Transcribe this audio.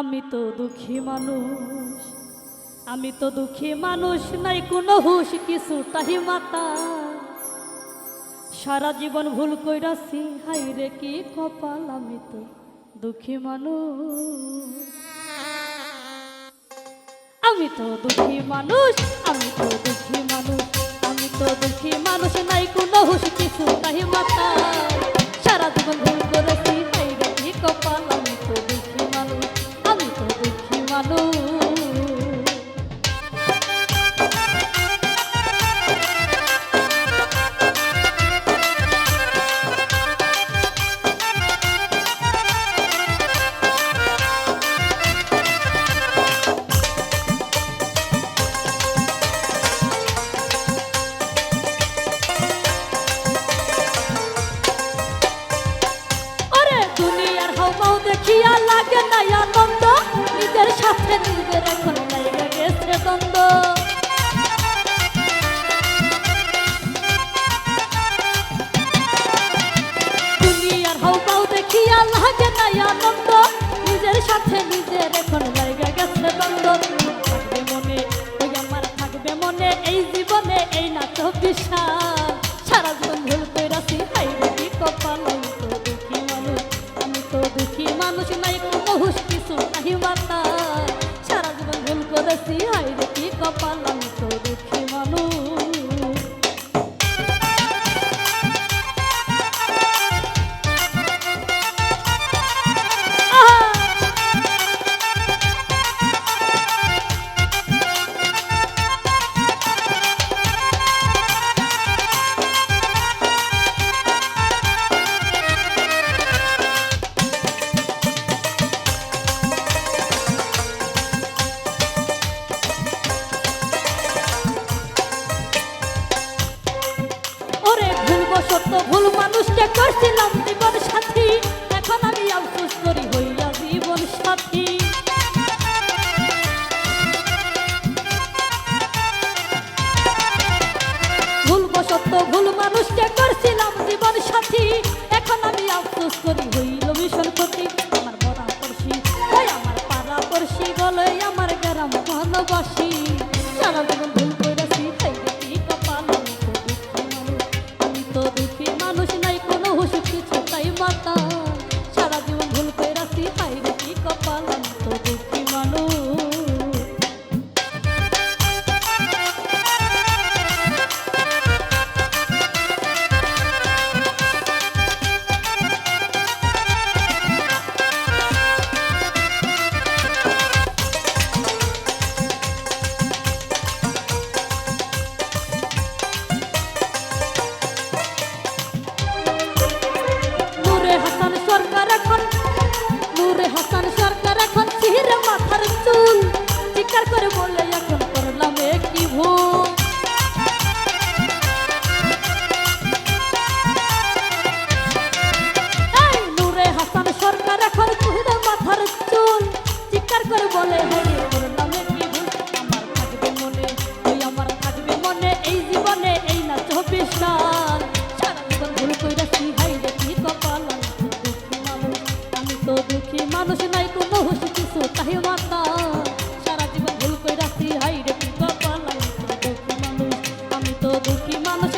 আমি তো দুঃখী মানুষ, আমি তো দুঃখী মানুষ নাই, কোনো হুশ কিছুটাই মাতা। সারা জীবন ভুল কইরাছি হাই রে কি কপাল, আমি তো দুঃখী মানুষ। আমি তো দুঃখী মানুষ, আমি তো দুঃখী মানুষ, আমি তো দুঃখী মানুষ নাই, কোনো হুশ কিছুটাই মাতা। ডুবে রাখুন লাইগা গেছে দ্বন্দ্ব দুনিয়ার হাউ পাউ দেখিয়া লাগে নিজের সাথে নিজের, এখন লাইগা গেছে দ্বন্দ্ব গেছি হাইরে কি কপাল যে করছিলাম জীবন সাথী। এখন আমি আফসোস ভুল মানুষকে করছিলাম জীবন সাথী। দুঃখী মানুষ নাই কোনো হুশ কিছু? তাহি মাতা সারা জীবন ভুল করে রাখি মানুষ।